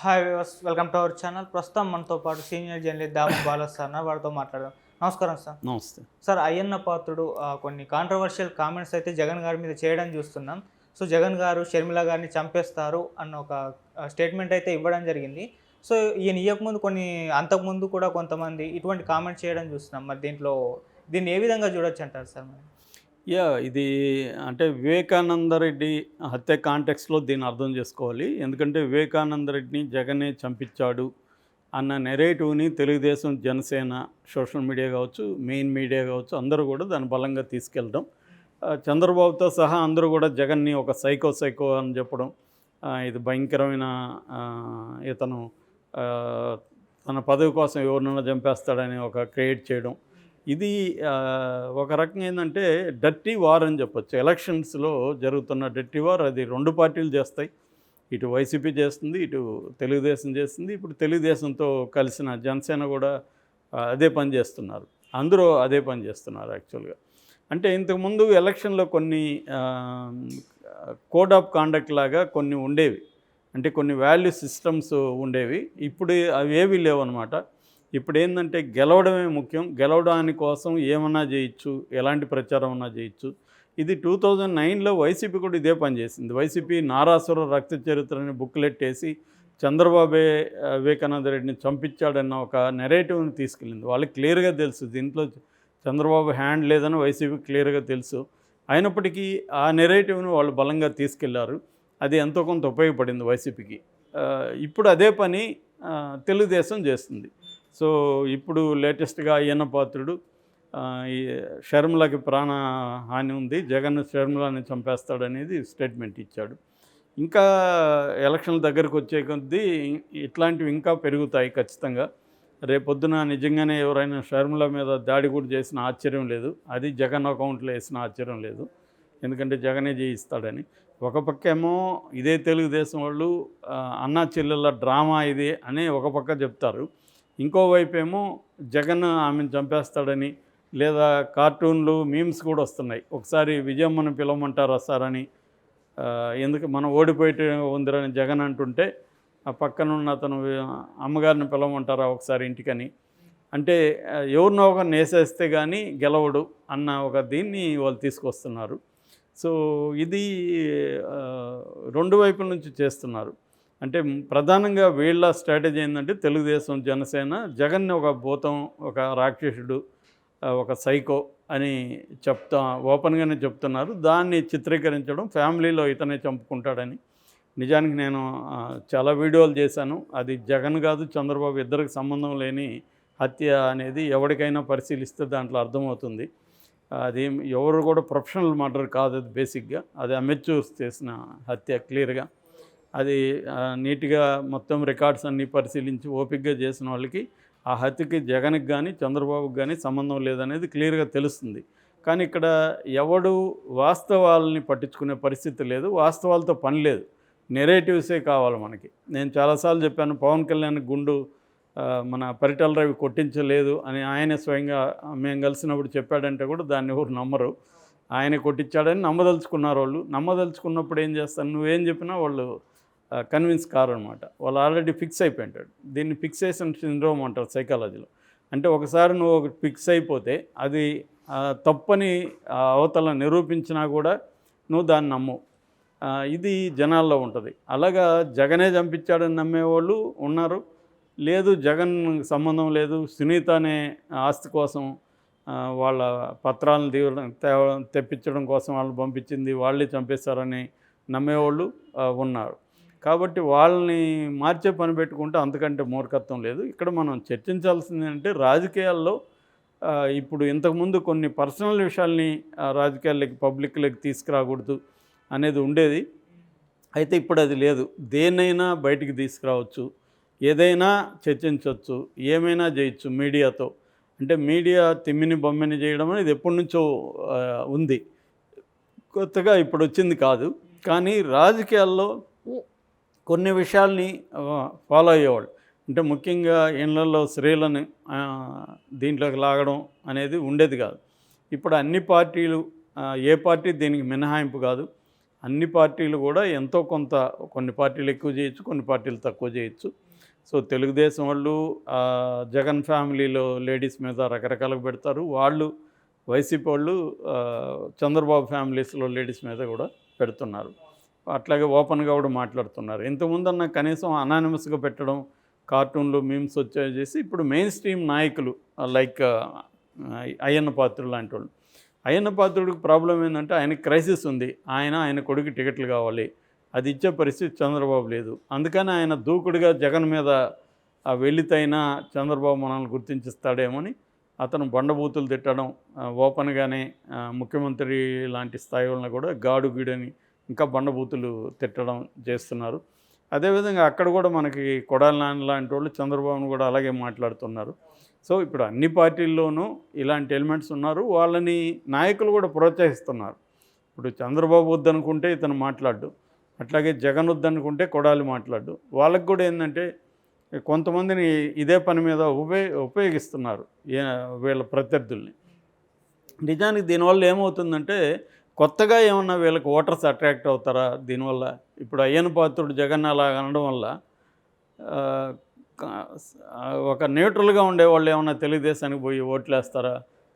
Hi viewers welcome to our channel ప్రస్తుతం మనతో పాటు senior journalist Damu Balas sir ఉన్నారు. వారితో మాట్లాడదాం. నమస్కారం సార్ నమస్తే. సార్ అయ్యన్న పాత్రుడు కొన్ని కాంట్రవర్షియల్ కామెంట్స్ అయితే జగన్ గారి మీద చేయడం చూస్తున్నాం. సో జగన్ గారు షర్మిల గారిని చంపేస్తారు అన్న ఒక స్టేట్మెంట్ అయితే ఇవ్వడం జరిగింది. సో ఈయన ఇవ్వకముందు కొన్ని అంతకుముందు కూడా కొంతమంది ఇటువంటి కామెంట్స్ చేయడం చూస్తున్నాం. మరి దీంట్లో దీన్ని ఏ విధంగా చూడొచ్చు అంటారు సార్ మరి? యా ఇది అంటే వివేకానంద రెడ్డి హత్య కాంటెక్స్లో దీన్ని అర్థం చేసుకోవాలి. ఎందుకంటే వివేకానంద రెడ్డిని జగనే చంపించాడు అన్న నెరేటివ్ని తెలుగుదేశం జనసేన సోషల్ మీడియా కావచ్చు మెయిన్ మీడియా కావచ్చు అందరూ కూడా దాన్ని బలంగా తీసుకెళ్ళడం. చంద్రబాబుతో సహా అందరూ కూడా జగన్ని ఒక సైకో సైకో అని చెప్పడం ఇది భయంకరమైన ఇతను తన పదవి కోసం ఎవరినైనా చంపేస్తాడని ఒక క్రియేట్ చేయడం ఇది ఒక రకం ఏంటంటే డర్టీ వార్ అని చెప్పొచ్చు. ఎలక్షన్స్లో జరుగుతున్న డర్టీ వార్ అది రెండు పార్టీలు చేస్తాయి. ఇటు వైసీపీ చేస్తుంది ఇటు తెలుగుదేశం చేస్తుంది. ఇప్పుడు తెలుగుదేశంతో కలిసిన జనసేన కూడా అదే పని చేస్తున్నారు. అందరూ అదే పని చేస్తున్నారు యాక్చువల్గా. అంటే ఇంతకుముందు ఎలక్షన్లో కొన్ని కోడ్ ఆఫ్ కాండక్ట్ లాగా కొన్ని ఉండేవి. అంటే కొన్ని వాల్యూ సిస్టమ్స్ ఉండేవి. ఇప్పుడు అవి ఏవి లేవన్నమాట. ఇప్పుడు ఏంటంటే గెలవడమే ముఖ్యం. గెలవడాని కోసం ఏమన్నా చేయొచ్చు ఎలాంటి ప్రచారం అన్నా చేయొచ్చు ఇది టూ థౌజండ్ నైన్లో వైసీపీ కూడా ఇదే పని చేసింది వైసీపీ నారాసుర రక్త చరిత్రని బుక్లెట్ వేసి చంద్రబాబే వివేకానంద రెడ్డిని చంపించాడన్న ఒక నెరేటివ్ని తీసుకెళ్ళింది. వాళ్ళకి క్లియర్గా తెలుసు. దీంట్లో చంద్రబాబు హ్యాండ్ లేదని వైసీపీ క్లియర్గా తెలుసు. అయినప్పటికీ ఆ నెరేటివ్ను వాళ్ళు బలంగా తీసుకెళ్ళారు. అది ఎంతో కొంత ఉపయోగపడింది వైసీపీకి. ఇప్పుడు అదే పని తెలుగుదేశం చేస్తుంది సో ఇప్పుడు లేటెస్ట్గా ఈయన పాత్రుడు ఈ షర్మిలకి ప్రాణ హాని ఉంది. జగన్ షర్మిలని చంపేస్తాడనేది స్టేట్మెంట్ ఇచ్చాడు. ఇంకా ఎలక్షన్ల దగ్గరకు వచ్చే కొద్దీ ఇట్లాంటివి ఇంకా పెరుగుతాయి ఖచ్చితంగా. రేపొద్దున నిజంగానే ఎవరైనా షర్మిల మీద దాడి కూడా చేసిన ఆశ్చర్యం లేదు. అది జగన్ అకౌంట్లో వేసిన ఆశ్చర్యం లేదు. ఎందుకంటే జగనే జయిస్తాడని. ఒక పక్కేమో ఇదే తెలుగుదేశం వాళ్ళు అన్నా చెల్లెళ్ళ డ్రామా ఇది అని ఒక పక్క చెప్తారు. ఇంకోవైపు ఏమో జగన్ ఆమెను చంపేస్తాడని లేదా కార్టూన్లు మీమ్స్ కూడా వస్తున్నాయి. ఒకసారి విజయమ్మను పిలవమంటారా సార్ అని ఎందుకు మనం ఓడిపోయిట ఉందిరని జగన్ అంటుంటే ఆ పక్కనున్న అతను అమ్మగారిని పిలవమంటారా ఒకసారి ఇంటికని. అంటే ఎవరినో ఒకరిని వేసేస్తే కానీ గెలవడు అన్న ఒక దీన్ని వాళ్ళు తీసుకొస్తున్నారు. సో ఇది రెండు వైపుల నుంచి చేస్తున్నారు. అంటే ప్రధానంగా వీళ్ళ స్ట్రాటజీ ఏంటంటే తెలుగుదేశం జనసేన జగన్ని ఒక భూతం ఒక రాక్షసుడు ఒక సైకో అని చెప్తా ఓపెన్గానే చెప్తున్నారు. దాన్ని చిత్రీకరించడం ఫ్యామిలీలో ఇతనే చంపుకుంటాడని. నిజానికి నేను చాలా వీడియోలు చేశాను. అది జగన్ కాదు చంద్రబాబు ఇద్దరికి సంబంధం లేని హత్య అనేది ఎవరికైనా పరిశీలిస్తే దాంట్లో అర్థమవుతుంది. అది ఎవరు కూడా ప్రొఫెషనల్ మర్డర్ కాదు అది బేసిక్గా. అది అమెచ్యూర్స్ చేసిన హత్య క్లియర్గా. అది నీట్గా మొత్తం రికార్డ్స్ అన్నీ పరిశీలించి ఓపికగా చేసిన వాళ్ళకి ఆ హత్యకి జగన్కి కానీ చంద్రబాబుకి కానీ సంబంధం లేదనేది క్లియర్గా తెలుస్తుంది. కానీ ఇక్కడ ఎవడు వాస్తవాలని పట్టించుకునే పరిస్థితి లేదు వాస్తవాలతో పని లేదు. నెరేటివ్సే కావాలి మనకి. నేను చాలాసార్లు చెప్పాను పవన్ కళ్యాణ్ గుండు మన పరిటల రవి కొట్టించలేదు అని ఆయనే స్వయంగా మేము కలిసినప్పుడు చెప్పాడంటే కూడా దాన్ని ఎవరు నమ్మరు. ఆయన కొట్టించాడని నమ్మదలుచుకున్నారు వాళ్ళు. నమ్మదలుచుకున్నప్పుడు ఏం చేస్తారు? నువ్వేం చెప్పినా వాళ్ళు కన్విన్స్ కారు అనమాట వాళ్ళు ఆల్రెడీ ఫిక్స్ అయిపోయింటాడు. దీన్ని ఫిక్సేషన్ సిండ్రోమ్ అంటారు సైకాలజీలో అంటే ఒకసారి నువ్వు ఒకటి ఫిక్స్ అయిపోతే అది తప్పని ఆ, అవతల నిరూపించినా కూడా నువ్వు దాన్ని నమ్మవు. ఇది జనాల్లో ఉంటుంది. అలాగా జగనే చంపించాడని నమ్మేవాళ్ళు ఉన్నారు. లేదు జగన్ సంబంధం లేదు. సునీత అనే ఆస్తి కోసం వాళ్ళ పత్రాలను తీవడం తెప్పించడం కోసం వాళ్ళు పంపించింది వాళ్ళే చంపేస్తారని నమ్మేవాళ్ళు ఉన్నారు. కాబట్టి వాళ్ళని మార్చే పని పెట్టుకుంటే అంతకంటే మూర్ఖత్వం లేదు. ఇక్కడ మనం చర్చించాల్సింది అంటే రాజకీయాల్లో ఇప్పుడు ఇంతకుముందు కొన్ని పర్సనల్ విషయాల్ని రాజకీయాల్లోకి పబ్లిక్లోకి తీసుకురాకూడదు అనేది ఉండేది. అయితే ఇప్పుడు అది లేదు. దేన్నైనా బయటికి తీసుకురావచ్చు. ఏదైనా చర్చించవచ్చు. ఏమైనా చేయొచ్చు మీడియాతో. అంటే మీడియా తిమ్మిని బొమ్మిని చేయడం అనేది ఎప్పటి నుంచో ఉంది. కొత్తగా ఇప్పుడు వచ్చింది కాదు. కానీ రాజకీయాల్లో కొన్ని విషయాల్ని ఫాలో అయ్యేవాళ్ళు. అంటే ముఖ్యంగా ఇళ్ళలో స్త్రీలను దీంట్లోకి లాగడం అనేది ఉండేది కాదు. ఇప్పుడు అన్ని పార్టీలు ఏ పార్టీ దీనికి మినహాయింపు కాదు. అన్ని పార్టీలు కూడా ఎంతో కొంత కొన్ని పార్టీలు ఎక్కువ చేయొచ్చు కొన్ని పార్టీలు తక్కువ చేయొచ్చు. సో తెలుగుదేశం వాళ్ళు జగన్ ఫ్యామిలీలో లేడీస్ మీద రకరకాలుగా పెడతారు. వాళ్ళు వైసీపీ వాళ్ళు చంద్రబాబు ఫ్యామిలీస్లో లేడీస్ మీద కూడా పెడుతున్నారు. అట్లాగే ఓపెన్గా కూడా మాట్లాడుతున్నారు. ఇంతకుముందన్న కనీసం అనానిమస్గా పెట్టడం కార్టూన్లు మీమ్స్ వచ్చేసి చేసి ఇప్పుడు మెయిన్ స్ట్రీమ్ నాయకులు లైక్ అయ్యన్న పాత్రుడు లాంటి వాళ్ళు అయ్యన్న పాత్రుడికి ప్రాబ్లం ఏంటంటే ఆయనకి క్రైసిస్ ఉంది. ఆయన ఆయన కొడుకు టికెట్లు కావాలి. అది ఇచ్చే పరిస్థితి చంద్రబాబు లేదు. అందుకని ఆయన దూకుడుగా జగన్ మీద ఆ చంద్రబాబు మనల్ని గుర్తించిస్తాడేమని అతను బండబూతులు తిట్టడం ఓపెన్గానే ముఖ్యమంత్రి లాంటి స్థాయి వాళ్ళని కూడా గాడు గీడని ఇంకా బండబూతులు తిట్టడం చేస్తున్నారు. అదేవిధంగా అక్కడ కూడా మనకి కొడాలి నాన్న లాంటి వాళ్ళు చంద్రబాబును కూడా అలాగే మాట్లాడుతున్నారు. సో ఇప్పుడు అన్ని పార్టీల్లోనూ ఇలాంటి ఎలిమెంట్స్ ఉన్నారు. వాళ్ళని నాయకులు కూడా ప్రోత్సహిస్తున్నారు. ఇప్పుడు చంద్రబాబు వద్దనుకుంటే ఇతను మాట్లాడు అట్లాగే జగన్ వద్దనుకుంటే కొడాలి మాట్లాడు వాళ్ళకి కూడా ఏంటంటే కొంతమందిని ఇదే పని మీద ఉపయోగ ఉపయోగిస్తున్నారు వీళ్ళ ప్రత్యర్థుల్ని. నిజానికి దీనివల్ల ఏమవుతుందంటే కొత్తగా ఏమన్నా వీళ్ళకి ఓటర్స్ అట్రాక్ట్ అవుతారా? దీనివల్ల ఇప్పుడు అయ్యన పాత్రుడు జగన్ అలా అనడం వల్ల ఒక న్యూట్రల్గా ఉండేవాళ్ళు ఏమన్నా తెలుగుదేశానికి పోయి ఓట్లు వేస్తారా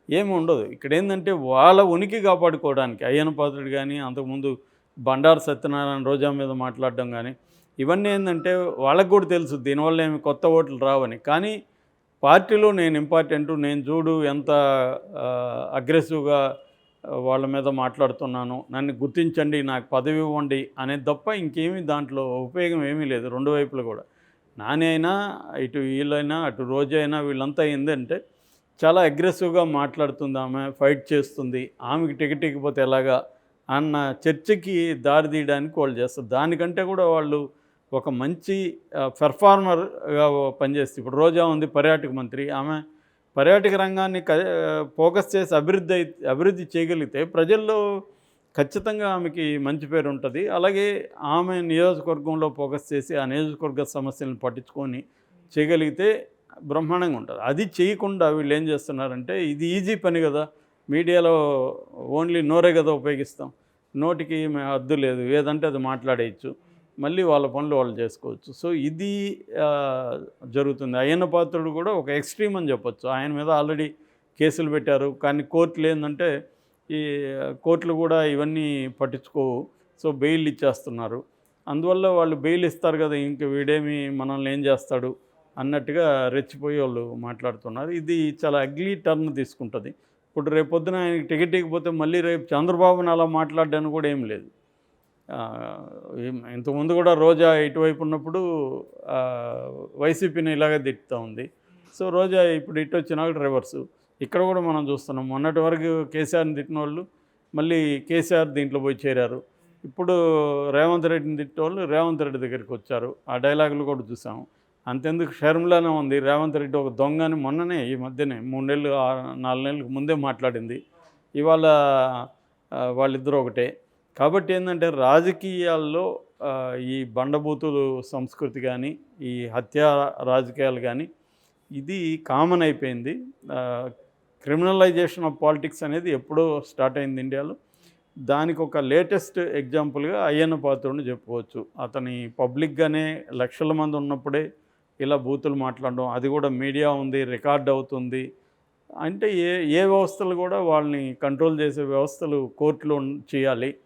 ఏమి ఉండదు. ఇక్కడ ఏంటంటే వాళ్ళ ఉనికి కాపాడుకోవడానికి అయ్యన పాత్రుడు కానీ అంతకుముందు బండారు సత్యనారాయణ రోజా మీద మాట్లాడడం కానీ ఇవన్నీ ఏంటంటే వాళ్ళకు కూడా తెలుసు దీనివల్ల ఏమి కొత్త ఓట్లు రావని. కానీ పార్టీలో నేను ఇంపార్టెంట్ నేను చూడు ఎంత అగ్రెసివ్గా వాళ్ళ మీద మాట్లాడుతున్నాను. నన్ను గుర్తించండి నాకు పదవి ఇవ్వండి అనే తప్ప ఇంకేమీ దాంట్లో ఉపయోగం ఏమీ లేదు. రెండు వైపులు కూడా. నాని అయినా ఇటు వీళ్ళైనా అటు రోజు అయినా వీళ్ళంతా ఏంటంటే చాలా అగ్రెసివ్గా మాట్లాడుతుంది ఆమె ఫైట్ చేస్తుంది. ఆమెకి టికెట్ ఇకపోతే ఎలాగా? అన్న చర్చకి దారి తీయడానికి వాళ్ళు చేస్తారు. దానికంటే కూడా వాళ్ళు ఒక మంచి పెర్ఫార్మర్గా పనిచేస్తుంది ఇప్పుడు రోజా ఉంది పర్యాటక మంత్రి. ఆమె పర్యాటక రంగాన్ని క ఫోకస్ చేసి అభివృద్ధి అయితే అభివృద్ధి చేయగలిగితే ప్రజల్లో ఖచ్చితంగా ఆమెకి మంచి పేరు ఉంటుంది. అలాగే ఆమె నియోజకవర్గంలో ఫోకస్ చేసి ఆ నియోజకవర్గ సమస్యలను పట్టించుకొని చేయగలిగితే బ్రహ్మాండంగా ఉంటుంది. అది చేయకుండా వీళ్ళు ఏం చేస్తున్నారంటే ఇది ఈజీ పని కదా మీడియాలో ఓన్లీ నోరే కదా ఉపయోగిస్తాం నోటికి అద్దు లేదు ఏదంటే అది మాట్లాడేయచ్చు. మళ్ళీ వాళ్ళ పనులు వాళ్ళు చేసుకోవచ్చు. సో ఇది జరుగుతుంది. అయ్యన్న పాత్రుడు కూడా ఒక ఎక్స్ట్రీమ్ అని చెప్పొచ్చు. ఆయన మీద ఆల్రెడీ కేసులు పెట్టారు. కానీ కోర్టులు ఏంటంటే ఈ కోర్టులు కూడా ఇవన్నీ పట్టించుకోవు. సో బెయిల్ ఇచ్చేస్తున్నారు. అందువల్ల వాళ్ళు బెయిల్ ఇస్తారు కదా ఇంక వీడేమి మనల్ని ఏం చేస్తాడు అన్నట్టుగా రెచ్చిపోయి వాళ్ళు మాట్లాడుతున్నారు. ఇది చాలా అగ్లీ టర్న్ తీసుకుంటుంది. ఇప్పుడు రేపొద్దున ఆయనకి టికెట్ ఇకపోతే మళ్ళీ రేపు చంద్రబాబుని అలా మాట్లాడడానికి కూడా ఏం లేదు. ఇంతకుముందు కూడా రోజా ఇటువైపు ఉన్నప్పుడు వైసీపీని ఇలాగే తిట్టుతూ ఉంది. సో రోజా ఇప్పుడు ఇటు వచ్చినాక రివర్సు ఇక్కడ కూడా మనం చూస్తున్నాం. మొన్నటి వరకు కేసీఆర్ని తిట్టిన వాళ్ళు మళ్ళీ కేసీఆర్ దీంట్లో పోయి చేరారు. ఇప్పుడు రేవంత్ రెడ్డిని తిట్టేవాళ్ళు రేవంత్ రెడ్డి దగ్గరికి వచ్చారు. ఆ డైలాగులు కూడా చూసాము అంతెందుకు షర్మిలానే ఉంది. రేవంత్ రెడ్డి ఒక దొంగ అని మొన్ననే ఈ మధ్యనే మూడు నెలలు నాలుగు నెలలకు ముందే మాట్లాడింది. ఇవాళ వాళ్ళిద్దరూ ఒకటే. కాబట్టి ఏంటంటే రాజకీయాల్లో ఈ బండబూతులు సంస్కృతి కానీ ఈ హత్య రాజకీయాలు కానీ ఇది కామన్ అయిపోయింది. క్రిమినలైజేషన్ ఆఫ్ పాలిటిక్స్ అనేది ఎప్పుడో స్టార్ట్ అయింది ఇండియాలో. దానికి ఒక లేటెస్ట్ ఎగ్జాంపుల్గా అయ్యన్న పాత్రుడిని చెప్పుకోవచ్చు. అతని పబ్లిక్గానే లక్షల మంది ఉన్నప్పుడే ఇలా బూతులు మాట్లాడడం అది కూడా మీడియా ఉంది రికార్డ్ అవుతుంది. అంటే ఏ ఏ వ్యవస్థలు కూడా వాళ్ళని కంట్రోల్ చేసే వ్యవస్థలు కోర్టులో చేయాలి.